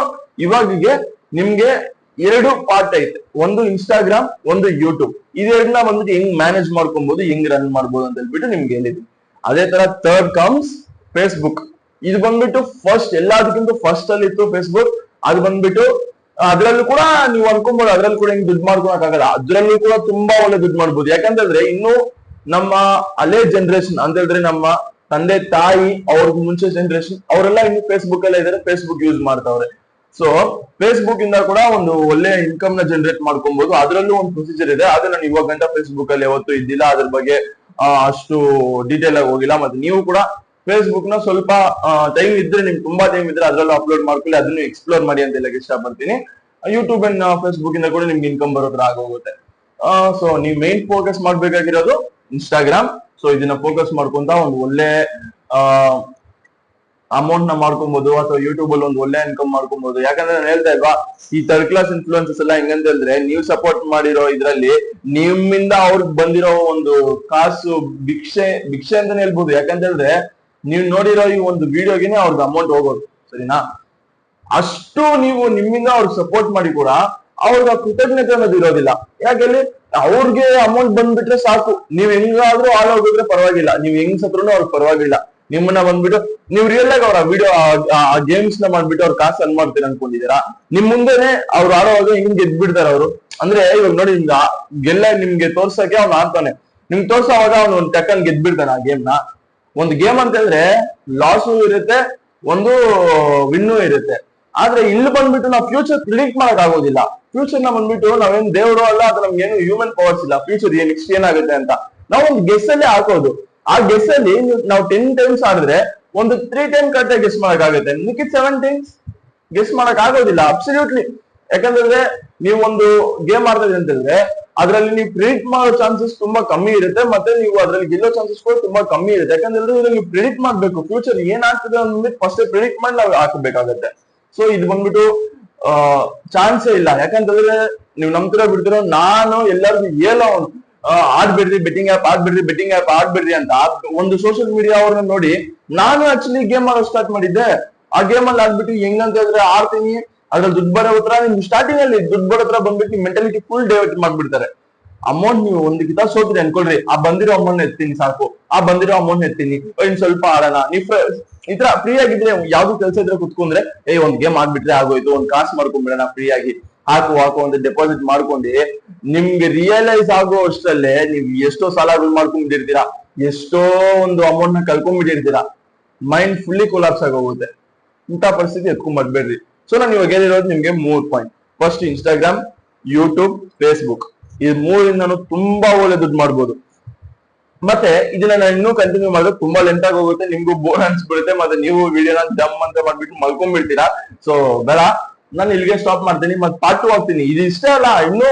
ಇವಾಗಿಗೆ ನಿಮ್ಗೆ ಎರಡು ಪಾರ್ಟ್ ಐತೆ. ಒಂದು ಇನ್ಸ್ಟಾಗ್ರಾಮ್ ಒಂದು ಯೂಟ್ಯೂಬ್ ಇದೆರಡನ್ನ ಬಂದ್ಬಿಟ್ಟು ಹೆಂಗ್ ಮ್ಯಾನೇಜ್ ಮಾಡ್ಕೊಬಹುದು ಹೆಂಗ್ ರನ್ ಮಾಡ್ಬೋದು ಅಂತ ಹೇಳ್ಬಿಟ್ಟು ನಿಮ್ಗೆ ಹೇಳಿದ್ವಿ. ಅದೇ ತರ ಥರ್ಡ್ ಕಮ್ಸ್ ಫೇಸ್ಬುಕ್ ಇದು ಬಂದ್ಬಿಟ್ಟು ಫಸ್ಟ್ ಎಲ್ಲದಕ್ಕಿಂತ ಫಸ್ಟ್ ಅಲ್ಲಿ ಇತ್ತು ಫೇಸ್ಬುಕ್ ಅದು ಬಂದ್ಬಿಟ್ಟು, ಅದ್ರಲ್ಲೂ ಕೂಡ ನೀವು ಅನ್ಕೊಂಬೋದು, ಅದ್ರಲ್ಲಿ ಕೂಡ ಹಿಂಗ್ ದುಡ್ಡು ಮಾಡ್ಕೊಳಕ್ ಆಗಲ್ಲ ಅದ್ರಲ್ಲೂ ಕೂಡ ತುಂಬಾ ಒಳ್ಳೆ ದುಡ್ಡು ಮಾಡ್ಬೋದು. ಯಾಕಂತಂದ್ರೆ ಇನ್ನು ನಮ್ಮ ಹಳೆ ಜನರೇಷನ್ ಅಂತ ಹೇಳಿದ್ರೆ ನಮ್ಮ ತಂದೆ, ತಾಯಿ ಅವ್ರಿಗೆ ಮುಂಚೆ ಜನರೇಷನ್ ಅವರೆಲ್ಲ ಇನ್ನು ಫೇಸ್ಬುಕ್ ಅಲ್ಲೇ ಇದಾರೆ ಫೇಸ್ಬುಕ್ ಯೂಸ್ ಮಾಡ್ತಾವ್ರೆ. ಸೊ ಫೇಸ್ಬುಕ್ ಇಂದ ಕೂಡ ಒಂದು ಒಳ್ಳೆ ಇನ್ಕಮ್ನ ಜನರೇಟ್ ಮಾಡ್ಕೊಬಹುದು ಅದರಲ್ಲೂ ಒಂದು ಪ್ರೊಸೀಜರ್ ಇದೆ. ಅದು ನಾನು ಇವಾಗ ಗಂಟ ಫೇಸ್ಬುಕ್ ಅಲ್ಲಿ ಯಾವತ್ತೂ ಇದ್ದಿಲ್ಲ. ಅದ್ರ ಬಗ್ಗೆ ಅಷ್ಟು ಡೀಟೇಲ್ ಆಗಿ ಹೋಗಿಲ್ಲ. ಮತ್ತೆ ನೀವು ಕೂಡ ಫೇಸ್ಬುಕ್ನ ಸ್ವಲ್ಪ ಟೈಮ್ ಇದ್ರೆ, ನಿಮ್ಗೆ ತುಂಬಾ ಟೈಮ್ ಇದ್ರೆ ಅದರಲ್ಲೂ ಅಪ್ಲೋಡ್ ಮಾಡ್ಕೊಳ್ಳಿ. ಅದನ್ನು ಎಕ್ಸ್ಪ್ಲೋರ್ ಮಾಡಿ ಅಂತ ಹೇಳಕ್ ಇಷ್ಟಪಡ್ತೀನಿ ಯೂಟ್ಯೂಬ್ ಅಂಡ್ ಫೇಸ್ಬುಕ್ ಇಂದ ಕೂಡ ನಿಮ್ಗೆ ಇನ್ಕಮ್ ಬರೋ ತರ ಆಗೋಗುತ್ತೆ ಸೊ ನೀವು ಮೇನ್ ಫೋಕಸ್ ಮಾಡ್ಬೇಕಾಗಿರೋದು ಇನ್ಸ್ಟಾಗ್ರಾಮ್ ಸೊ ಇದನ್ನ ಫೋಕಸ್ ಮಾಡ್ಕೊಂತ ಒಂದು ಒಳ್ಳೆ ಅಮೌಂಟ್ನ ಮಾಡ್ಕೊಬಹುದು ಅಥವಾ ಯೂಟ್ಯೂಬ್ ಅಲ್ಲಿ ಒಂದು ಒಳ್ಳೆ ಇನ್ಕಮ್ ಮಾಡ್ಕೊಬಹುದು ಯಾಕಂದ್ರೆ ನಾನು ಹೇಳ್ತಾ ಇಲ್ವಾ, ಈ ಥರ್ಡ್ ಕ್ಲಾಸ್ ಇನ್ಫ್ಲೂಯೆನ್ಸಸ್ ಎಲ್ಲ ಹೆಂಗಂತ ಹೇಳಿದ್ರೆ ನೀವು ಸಪೋರ್ಟ್ ಮಾಡಿರೋ ಇದ್ರಲ್ಲಿ ನಿಮ್ಮಿಂದ ಅವ್ರಿಗೆ ಬಂದಿರೋ ಒಂದು ಕಾಸು ಭಿಕ್ಷೆ ಭಿಕ್ಷೆ ಅಂತಾನೆ ಹೇಳ್ಬೋದು. ಯಾಕಂತ ಹೇಳಿದ್ರೆ ನೀವು ನೋಡಿರೋ ಈ ಒಂದು ವಿಡಿಯೋಗೆನೆ ಅವ್ರದ್ದು ಅಮೌಂಟ್ ಹೋಗೋದು, ಸರಿನಾ? ಅಷ್ಟು ನೀವು ನಿಮ್ಮಿಂದ ಅವ್ರಿಗೆ ಸಪೋರ್ಟ್ ಮಾಡಿ ಕೂಡ ಅವ್ರಿಗೆ ಕೃತಜ್ಞತೆ ಅನ್ನೋದು ಇರೋದಿಲ್ಲ ಯಾಕೆಲ್ಲಿ ಅವ್ರಿಗೆ ಅಮೌಂಟ್ ಬಂದ್ಬಿಟ್ರೆ ಸಾಕು. ನೀವ್ ಹೆಂಗಾದ್ರೂ ಆಲ್ ಹೋಗಿದ್ರೆ ಪರವಾಗಿಲ್ಲ. ನೀವ್ ಹೆಂಗ್ ಸತ್ರು ಅವ್ರಿಗೆ ಪರವಾಗಿಲ್ಲ. ನಿಮ್ಮನ್ನ ಬಂದ್ಬಿಟ್ಟು, ನೀವು ರಿಯಲ್ ಆಗಿ ಅವ್ರ ವಿಡಿಯೋ ಗೇಮ್ಸ್ನ ಮಾಡ್ಬಿಟ್ಟು ಅವ್ರ ಕಾಸು ಅನ್ ಮಾಡ್ತೀರ ಅನ್ಕೊಂಡಿದೀರಾ ನಿಮ್ ಮುಂದೆನೆ ಅವ್ರು ಆಡೋವಾಗ ಹಿಂಗ್ ಗೆದ್ಬಿಡ್ತಾರೆ ಅವರು. ಅಂದ್ರೆ ಇವಾಗ ನೋಡಿ ನಿಮ್ಗೆ ಗೆಲ್ಲ ನಿಮ್ಗೆ ತೋರ್ಸಕ್ಕೆ ಅವ್ನು ಆಡ್ತಾನೆ ನಿಮ್ಗೆ ತೋರ್ಸೋವಾಗ ಅವ್ನು ಒಂದ್ ಟಕ್ಕನ್ ಗೆದ್ಬಿಡ್ತಾನೆ ಆ ಗೇಮ್ನ. ಒಂದು ಗೇಮ್ ಅಂತ ಹೇಳಿದ್ರೆ ಲಾಸು ಇರುತ್ತೆ, ಒಂದು ವಿನ್ನು ಇರುತ್ತೆ. ಆದ್ರೆ ಇಲ್ಲಿ ಬಂದ್ಬಿಟ್ಟು ನಾವು ಫ್ಯೂಚರ್ ಪ್ರಿಡಿಕ್ಟ್ ಮಾಡಕ್ ಆಗೋದಿಲ್ಲ. ಫ್ಯೂಚರ್ನ ಬಂದ್ಬಿಟ್ಟು ನಾವೇನ್ ದೇವರು ಅಲ್ಲ ಅದು ನಮ್ಗೆ ಏನು ಹ್ಯೂಮನ್ ಪವರ್ಸ್ ಇಲ್ಲ ಫ್ಯೂಚರ್ ನೆಕ್ಸ್ಟ್ ಏನಾಗುತ್ತೆ ಅಂತ ನಾವು ಒಂದು ಗೆಸ್ ಅಲ್ಲೇ ಹಾಕೋದು. ಆ ಗೆಸ್ ಅಲ್ಲಿ ನೀವು- ಟೆನ್ ಟೈಮ್ಸ್ ಆಡಿದ್ರೆ ಒಂದು ತ್ರೀ ಟೈಮ್ ಕರೆಕ್ಟ್ ಗೆಸ್ ಮಾಡಕ್ಕಾಗುತ್ತೆ. ನಿಖಿತ್ ಸೆವೆನ್ ಟೈಮ್ಸ್ ಗೆಸ್ ಮಾಡಕ್ ಆಗೋದಿಲ್ಲ ಅಬ್ಸಲ್ಯೂಟ್ಲಿ ಯಾಕಂದ್ರೆ ನೀವು ಒಂದು ಗೇಮ್ ಆಡ್ತಾ ಅಂತಂದ್ರೆ ಅದರಲ್ಲಿ ನೀವು ಪ್ರಿಡಿಕ್ಟ್ ಮಾಡೋ ಚಾನ್ಸಸ್ ತುಂಬಾ ಕಮ್ಮಿ ಇರುತ್ತೆ ಮತ್ತೆ ನೀವು ಅದ್ರಲ್ಲಿ ಗೆಲ್ಲೋ ಚಾನ್ಸಸ್ ಕೂಡ ತುಂಬಾ ಕಮ್ಮಿ ಇರುತ್ತೆ. ಯಾಕಂದ್ರೆ ನೀವು ಪ್ರಿಡಿಕ್ಟ್ ಮಾಡ್ಬೇಕು ಫ್ಯೂಚರ್ ಏನಾಗ್ತದೆ ಅನ್ನೋದು ಫಸ್ಟ್ ಪ್ರಿಡಿಕ್ಟ್ ಮಾಡಿ ನಾವು ಹಾಕಬೇಕಾಗತ್ತೆ. ಸೊ ಇದು ಬಂದ್ಬಿಟ್ಟು ಚಾನ್ಸೇ ಇಲ್ಲ. ಯಾಕಂತಂದ್ರೆ ನೀವು ನಂಬ್ತಿರೋ ಬಿಡ್ತಿರೋ ನಾನು ಎಲ್ಲರಿಗೂ ಏನೋ ಆಡ್ಬಿಡ್ರಿ ಬೆಟ್ಟಿಂಗ್ ಆಪ್ ಆಡ್ಬಿಡ್ರಿ ಬೆಟ್ಟಿಂಗ್ ಆಪ್ ಆಡ್ಬಿಡ್ರಿ ಅಂತ ಒಂದು ಸೋಷಿಯಲ್ ಮೀಡಿಯಾ ಅವ್ರನ್ನ ನೋಡಿ ನಾನು ಆಕ್ಚುಲಿ ಗೇಮ್ ಆಡೋ ಸ್ಟಾರ್ಟ್ ಮಾಡಿದ್ದೆ. ಆ ಗೇಮ್ ಅಲ್ಲಿ ಆಡ್ಬಿಟ್ಟು ಹೆಂಗಂತ ಹೇಳಿದ್ರೆ ಆಡ್ತೀನಿ. ಅದ್ರಲ್ಲಿ ದುಡ್ಡು ಬರೋ ಹತ್ರ ನಿಮ್ ಸ್ಟಾರ್ಟಿಂಗ್ ಅಲ್ಲಿ ದುಡ್ಡು ಬರೋ ಹತ್ರ ಬಂದ್ಬಿಟ್ಟು ಮೆಂಟಾಲಿಟಿ ಫುಲ್ ಡೆವಲಪ್ ಮಾಡ್ಬಿಡ್ತಾರೆ. ಅಮೌಂಟ್ ನೀವು ಒಂದು ಸೋತ್ರಿ ಅನ್ಕೊಳ್ರಿ. ಆ ಬಂದಿರೋ ಅಮೌಂಟ್ ಎತ್ತೀನಿ ಸಾಕು. ಆ ಬಂದಿರೋ ಅಮೌಂಟ್ ಎತ್ತೀನಿ. ಇನ್ ಸ್ವಲ್ಪ ಆಡೋಣ. ನೀವ್ ಈ ತರ ಫ್ರೀ ಆಗಿದ್ರೆ ಯಾವ್ದು ಕೆಲಸ ಇದ್ರೆ ಕುತ್ಕೊಂಡ್ರೆ, ಏ, ಒಂದ್ ಗೇಮ್ ಆಡ್ಬಿಟ್ರೆ ಆಗೋಯ್ತು, ಒಂದ್ ಕಾಸು ಮಾಡ್ಕೊಂಡ್ಬಿಡೋಣ ಫ್ರೀ ಆಗಿ. ಹಾಕು ಹಾಕು ಒಂದು ಡೆಪಾಸಿಟ್ ಮಾಡ್ಕೊಂಡು, ನಿಮ್ಗೆ ರಿಯಲೈಸ್ ಆಗೋ ಅಷ್ಟರಲ್ಲೇ ನೀವು ಎಷ್ಟೋ ಸಾಲಗಳು ಮಾಡ್ಕೊಂಡ್ಬಿಟ್ಟಿರ್ತೀರಾ ಎಷ್ಟೋ ಒಂದು ಅಮೌಂಟ್ನ ಕಳ್ಕೊಂಡ್ಬಿಟ್ಟಿರ್ತೀರಾ ಮೈಂಡ್ ಫುಲ್ಲಿ ಕೊಲಾಪ್ಸ್ ಆಗೋಗುತ್ತೆ. ಇಂಥ ಪರಿಸ್ಥಿತಿ ಎತ್ಕೊಂಡ್ ಬರ್ಬೇಡ್ರಿ. ಸೊ ನಾನು ಇವಾಗ ಹೇಳಿರೋದು ನಿಮ್ಗೆ ಮೂರ್ point first Instagram YouTube Facebook ಈ ಮೂರಿಂದನೂ ತುಂಬಾ ಒಳ್ಳೆ ದುಡ್ಡು ಮಾಡ್ಬೋದು. ಮತ್ತೆ ಇದನ್ನ ನಾನು ಇನ್ನೂ ಕಂಟಿನ್ಯೂ ಮಾಡಿದ್ರೆ ತುಂಬಾ ಲೆಂತ್ ಆಗಿ ಹೋಗುತ್ತೆ, ನಿಮ್ಗೂ ಬೋರ್ ಅನ್ಸ್ಬಿಡುತ್ತೆ, ಮತ್ತೆ ನೀವು ವಿಡಿಯೋನ ಜಮ್ ಅಂತ ಮಾಡ್ಬಿಟ್ಟು ಮಲ್ಕೊಂಡ್ಬಿಡ್ತೀರಾ. ಸೊ ಬೇಡ. ನಾನು ಇಲ್ಲಿಗೆ ಸ್ಟಾಪ್ ಮಾಡ್ತೀನಿ, ಮತ್ತೆ ಪಾರ್ಟ್ ಹೋಗ್ತೀನಿ. ಇದು ಇಷ್ಟೇ ಅಲ್ಲ, ಇನ್ನೂ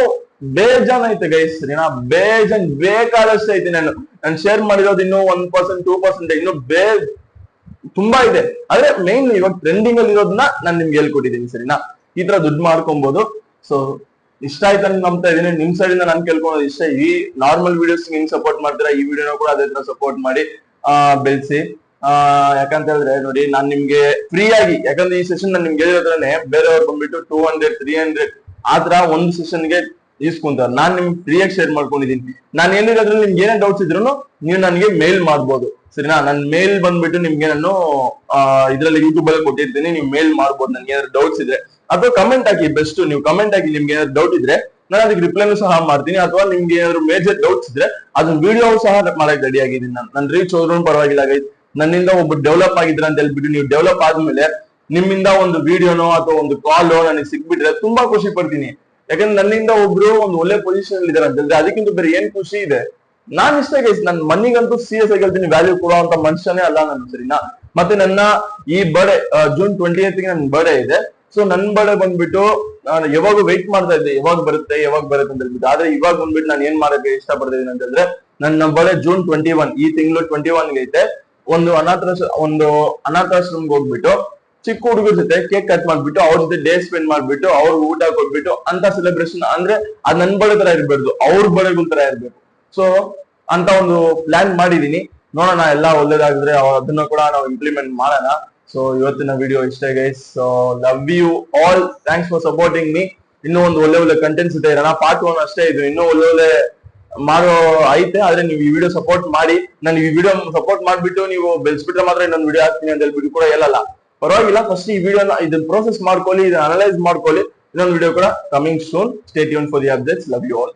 ಬೇಜಾನ್ ಐತೆ ಗೈಸ್ ಏನಾ ಬೇಜಾನ್ ಬೇಕಾದಷ್ಟು ಐತೆ ನಾನು. ನಾನು ಶೇರ್ ಮಾಡಿರೋದು ಇನ್ನೂ ಒನ್ ಪರ್ಸೆಂಟ್ ಟೂ ಪರ್ಸೆಂಟ್ ಇನ್ನು ಬೇ ತುಂಬಾ ಇದೆ. ಆದ್ರೆ ಮೇನ್ ಇವಾಗ ಟ್ರೆಂಡಿಂಗ್ ಅಲ್ಲಿ ಇರೋದನ್ನ ನಾನು ನಿಮ್ಗೆ ಹೇಳ್ಕೊಟ್ಟಿದ್ದೀನಿ, ಸರಿನಾ? ಈ ತರ ದುಡ್ಡು ಮಾಡ್ಕೊಬಹುದು ಸೊ ಇಷ್ಟ ಆಯ್ತು ಅಂತ ನಂಬ್ತಾ ಇದೀನಿ ನಿಮ್ ಸೈಡ್ ಇಂದ ನಾನು ಕೇಳ್ಕೊಳ್ಳೋದು ಇಷ್ಟ. ಈ ನಾರ್ಮಲ್ ವಿಡಿಯೋಸ್ ಹಿಂಗ್ ಸಪೋರ್ಟ್ ಮಾಡ್ತೀರಾ, ಈ ವಿಡಿಯೋನ ಕೂಡ ಅದೇ ತರ ಸಪೋರ್ಟ್ ಮಾಡಿ, ಆ, ಬೆಳೆಸಿ. ಆ, ಯಾಕಂತ ಹೇಳಿದ್ರೆ ನೋಡಿ, ನಾನ್ ನಿಮ್ಗೆ ಫ್ರೀ ಆಗಿ, ಯಾಕಂದ್ರೆ ಈ ಸೆಷನ್ ನಾನು ನಿಮ್ಗೆ ಹೇಳಿದ್ರೇನೆ ಬೇರೆಯವ್ರು ಬಂದ್ಬಿಟ್ಟು ಟೂ ಹಂಡ್ರೆಡ್ ತ್ರೀ ಹಂಡ್ರೆಡ್ ಆತರ ಒಂದು ಸೆಷನ್ಗೆ ಇಸ್ಕೊಂತಾರೆ ನಾನ್ ನಿಮ್ಗೆ ಫ್ರೀ ಆಗಿ ಶೇರ್ ಮಾಡ್ಕೊಂಡಿದ್ದೀನಿ. ನಾನು ಏನಿರೋದ್ರಲ್ಲಿ ನಿಮ್ಗೆ ಏನೇ ಡೌಟ್ಸ್ ಇದ್ರು ನೀವು ನನಗೆ ಮೇಲ್ ಮಾಡ್ಬೋದು. ಸರಿನಾ? ನನ್ ಮೇಲ್ ಬಂದ್ಬಿಟ್ಟು ನಿಮ್ಗೆ ನಾನು ಇದ್ರಲ್ಲಿ ಯೂಟ್ಯೂಬ್ ಅಲ್ಲಿ ಕೊಟ್ಟಿರ್ತೀನಿ. ನೀವು ಮೇಲ್ ಮಾಡ್ಬೋದು. ನನ್ಗೆ ಏನಾದ್ರು ಡೌಟ್ಸ್ ಇದ್ರೆ. ಅಥವಾ ಕಮೆಂಟ್ ಹಾಕಿ ಬೆಸ್ಟ್ ನೀವು ಕಮೆಂಟ್ ಹಾಕಿ ನಿಮ್ಗೆ ಏನಾದ್ರು ಡೌಟ್ ಇದ್ರೆ, ನಾನು ಅದಕ್ಕೆ ರಿಪ್ಲೈನು ಸಹ ಮಾಡ್ತೀನಿ. ಅಥವಾ ನಿಮ್ಗೆ ಏನಾದ್ರು ಮೇಜರ್ ಡೌಟ್ಸ್ ಇದ್ರೆ, ಅದನ್ನ ವಿಡಿಯೋ ಸಹ ಮಾಡಕ್ ರೆಡಿ ಆಗಿದ್ದೀನಿ ನಾನು. ನನ್ನ ರೀಚ್ ಹೋದ್ರೂ ಪರವಾಗಿಲ್ಲ ನನ್ನಿಂದ ಒಬ್ಬ ಡೆವಲಪ್ ಆಗಿದ್ರ ಅಂತ ಹೇಳ್ಬಿಟ್ಟು ನೀವು ಡೆವಲಪ್ ಆದ್ಮೇಲೆ, ನಿಮ್ಮಿಂದ ಒಂದು ವಿಡಿಯೋನೋ ಅಥವಾ ಒಂದು ಕಾಲೋ ನನಗೆ ಸಿಕ್ಬಿಟ್ರೆ ತುಂಬಾ ಖುಷಿ ಪಡ್ತೀನಿ. ಯಾಕಂದ್ರೆ ನನ್ನಿಂದ ಒಬ್ರು ಒಂದು ಒಳ್ಳೆ ಪೊಸಿಷನ್ ಅಲ್ಲಿ ಇದಾರೆ ಅಂತಂದ್ರೆ ಅದಕ್ಕಿಂತ ಬೇರೆ ಏನ್ ಖುಷಿ ಇದೆ? ನಾನ್ ಇಷ್ಟ ಗೈಸ್ ನನ್ ಮನಿಗಂತೂ ಸೀರಿಯಸ್ ಆಗಿ ಹೇಳ್ತೀನಿ ವ್ಯಾಲ್ಯೂ ಕೊಡುವಂತ ಮನುಷ್ಯನೇ ಅಲ್ಲ ನಾನು, ಸರಿನಾ? ಮತ್ತೆ ನನ್ನ ಈ ಬರ್ಡೇ ಜೂನ್ ಟ್ವೆಂಟಿ ಗೆ ನನ್ ಬರ್ಡೇ ಇದೆ. ಸೊ ನನ್ ಬಳೆ ಬಂದ್ಬಿಟ್ಟು ನಾನು ಯಾವಾಗ ವೆಯ್ಟ್ ಮಾಡ್ತಾ ಇದ್ದೆ, ಯಾವಾಗ ಬರುತ್ತೆ ಯಾವಾಗ ಬರುತ್ತೆ ಅಂತ ಹೇಳ್ಬಿಟ್ಟು. ಆದ್ರೆ ಇವಾಗ ಬಂದ್ಬಿಟ್ಟು ನಾನು ಏನ್ ಮಾಡಕ್ಕೆ ಇಷ್ಟ ಅಂತಂದ್ರೆ ನನ್ನ ಬಳೆ ಜೂನ್ ಟ್ವೆಂಟಿ ಒನ್ ಈ ತಿಂಗಳು ಟ್ವೆಂಟಿ ಒನ್ ಐತೆ. ಒಂದು ಅನಾಥಾಶ್ರ, ಒಂದು ಅನಾಥಾಶ್ರಮ್ಗೆ ಹೋಗ್ಬಿಟ್ಟು ಚಿಕ್ಕ ಹುಡುಗರ ಜೊತೆ ಕೇಕ್ ಕಟ್ ಮಾಡ್ಬಿಟ್ಟು, ಅವ್ರ ಜೊತೆ ಡೇ ಸ್ಪೆಂಡ್ ಮಾಡ್ಬಿಟ್ಟು ಅವ್ರಿಗೆ ಊಟ ಕೊಟ್ಬಿಟ್ಟು, ಅಂತ ಸೆಲೆಬ್ರೇಷನ್ ಅಂದ್ರೆ ಅದ್ ನನ್ ಬಳೆ ತರ ಇರ್ಬಾರ್ದು, ಅವ್ರ ಬಳೆಗಳ ತರ ಇರ್ಬೇಕು. ಸೊ ಅಂತ ಒಂದು ಪ್ಲಾನ್ ಮಾಡಿದೀನಿ ನೋಡೋಣ, ಎಲ್ಲ ಒಳ್ಳೇದಾಗಿದ್ರೆ ಅದನ್ನ ಕೂಡ ನಾವು ಇಂಪ್ಲಿಮೆಂಟ್ ಮಾಡೋಣ. ಸೊ ಇವತ್ತಿನ ವಿಡಿಯೋ ಇಷ್ಟೇ guys so love you all thanks for supporting me ಇನ್ನೂ ಒಂದು ಒಳ್ಳೆ ಒಳ್ಳೆ ಕಂಟೆಂಟ್ಸ್ ಇದೆ. ಇರೋಣ ಪಾರ್ಟ್ ಒನ್ ಅಷ್ಟೇ ಇದು. ಇನ್ನೂ ಒಳ್ಳೆ ಒಳ್ಳೆ ಮಾಡೋ ಐತೆ, ಆದ್ರೆ ನೀವು ಈ ವಿಡಿಯೋ ಸಪೋರ್ಟ್ ಮಾಡಿ. ನಾನು ಈ ವಿಡಿಯೋ ಸಪೋರ್ಟ್ ಮಾಡ್ಬಿಟ್ಟು ನೀವು ಬೆಳೆಸ್ಬಿಟ್ರೆ ಮಾತ್ರ ಇನ್ನೊಂದು ವಿಡಿಯೋ ಹಾಕ್ತೀನಿ ಅಂತ ಹೇಳ್ಬಿಟ್ಟು ಕೂಡ ಹೇಳಲ್ಲ. ಪರವಾಗಿಲ್ಲ. ಫಸ್ಟ್ ಈ ವಿಡಿಯೋನ ಇದನ್ನ ಪ್ರೋಸೆಸ್ ಮಾಡ್ಕೊಳ್ಳಿ, ಇದನ್ನ ಅನಲೈಸ್ ಮಾಡ್ಕೊಳ್ಳಿ. ಇನ್ನೊಂದು ವಿಡಿಯೋ ಕೂಡ coming soon stay ಯೂನ್ for the updates love you all